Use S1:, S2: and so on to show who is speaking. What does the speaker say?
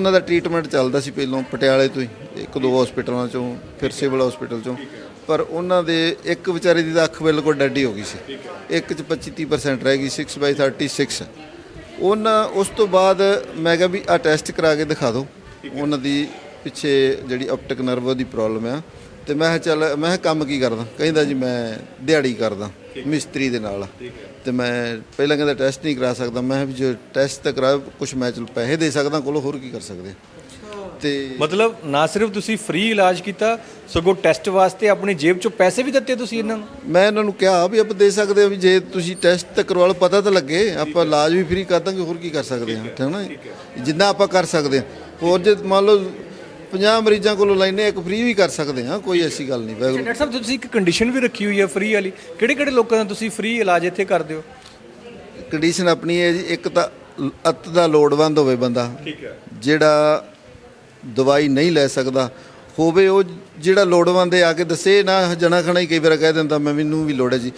S1: ਉਹਨਾਂ ਦਾ ਟ੍ਰੀਟਮੈਂਟ ਚੱਲਦਾ ਸੀ ਪਹਿਲਾਂ ਪਟਿਆਲੇ ਤੋਂ ਹੀ, ਇੱਕ ਦੋ ਹਸਪੀਟਲਾਂ ਚੋਂ, ਫਿਰ ਸਿਵਲ ਹਸਪੀਟਲ ਚੋਂ। ਪਰ ਉਹਨਾਂ ਦੇ ਇੱਕ ਵਿਚਾਰੇ ਦੀ ਤਾਂ ਅੱਖ ਬਿਲਕੁਲ ਡੱਡੀ ਹੋ ਗਈ ਸੀ। ਇੱਕ ਚ 25 30% ਰਹਿ ਗਈ 6 ਬਾਈ 36 ਉਹਨਾਂ, ਉਸ ਤੋਂ ਬਾਅਦ ਮੈਂ ਕਿਹਾ ਵੀ ਆ ਟੈਸਟ ਕਰਾ ਕੇ ਦਿਖਾ ਦਿਓ। ਉਹਨਾਂ ਦੀ ਪਿੱਛੇ ਜਿਹੜੀ ਆਪਟਿਕ ਨਰਵ ਦੀ ਪ੍ਰੋਬਲਮ ਆ। ਤੇ ਮੈਂ ਚੱਲ, ਮੈਂ ਕੰਮ ਕੀ ਕਰਦਾ? ਕਹਿੰਦਾ ਜੀ, ਮੈਂ ਦਿਹਾੜੀ ਕਰਦਾ। ਮਿਸਤਰੀ ਦੇ ਨਾਲ। ਤੇ ਮੈਂ ਪਹਿਲਾਂ ਕਹਿੰਦਾ ਟੈਸਟ ਨਹੀਂ ਕਰਾ ਸਕਦਾ। ਮੈਂ ਵੀ ਜੇ ਟੈਸਟ ਤਾਂ ਕਰਾ ਕੁਝ ਮੈਂ ਚਲ ਪੈਸੇ ਦੇ ਸਕਦਾ ਕੋਲੋਂ ਹੋਰ ਕੀ ਕਰ ਸਕਦੇ ਤੇ
S2: ਮਤਲਬ ਨਾ ਸਿਰਫ ਤੁਸੀਂ ਫ੍ਰੀ ਇਲਾਜ ਕੀਤਾ ਸਗੋਂ ਟੈਸਟ ਵਾਸਤੇ ਆਪਣੀ ਜੇਬ ਚੋਂ ਪੈਸੇ ਵੀ ਦਿੱਤੇ ਤੁਸੀਂ ਇਹਨਾਂ ਨੂੰ?
S1: ਮੈਂ ਇਹਨਾਂ ਨੂੰ ਕਿਹਾ ਵੀ ਆਪਾਂ ਦੇ ਸਕਦੇ ਹਾਂ ਵੀ ਜੇ ਤੁਸੀਂ ਟੈਸਟ ਤਾਂ ਕਰਵਾ ਲਓ ਪਤਾ ਤਾਂ ਲੱਗੇ। ਆਪਾਂ ਇਲਾਜ ਵੀ ਫ੍ਰੀ ਕਰ ਦਾਂਗੇ ਹੋਰ ਕੀ ਕਰ ਸਕਦੇ ਹਾਂ। ਠੀਕ ਹੈ ਨਾ ਜਿੰਨਾ ਆਪਾਂ ਕਰ ਸਕਦੇ ਹਾਂ ਹੋਰ ਜੇ ਮੰਨ ਲਓ 50 ਮਰੀਜ਼ਾਂ ਕੋਲੋਂ ਲੈਨੇ ਇੱਕ ਫ੍ਰੀ ਵੀ ਕਰ ਸਕਦੇ ਹਾਂ ਕੋਈ ਐਸੀ ਗੱਲ ਨਹੀਂ ਵਾਹਿਗੁਰੂ
S2: ਡਾਕਟਰ ਸਾਹਿਬ ਤੁਸੀਂ ਇੱਕ ਕੰਡੀਸ਼ਨ ਵੀ ਰੱਖੀ ਹੋਈ ਹੈ ਫ੍ਰੀ ਵਾਲੀ। ਕਿਹੜੇ ਕਿਹੜੇ ਲੋਕਾਂ ਦਾ ਤੁਸੀਂ ਫ੍ਰੀ ਇਲਾਜ ਇੱਥੇ ਕਰਦੇ ਹੋ?
S1: ਕੰਡੀਸ਼ਨ ਆਪਣੀ ਹੈ ਜੀ ਇੱਕ ਤਾਂ ਅੱਤ ਦਾ ਲੋੜਵੰਦ ਹੋਵੇ ਬੰਦਾ
S2: ਠੀਕ ਹੈ।
S1: ਜਿਹੜਾ ਦਵਾਈ ਨਹੀਂ ਲੈ ਸਕਦਾ ਹੋਵੇ ਉਹ ਜਿਹੜਾ ਲੋੜਵੰਦ ਹੈ ਆ ਕੇ ਦੱਸੇ ਨਾ ਜਣਾ ਖਣਾ ਹੀ ਕਈ ਵਾਰ ਕਹਿ ਦਿੰਦਾ ਮੈਂ ਮੈਨੂੰ ਵੀ ਲੋੜ ਹੈ ਜੀ।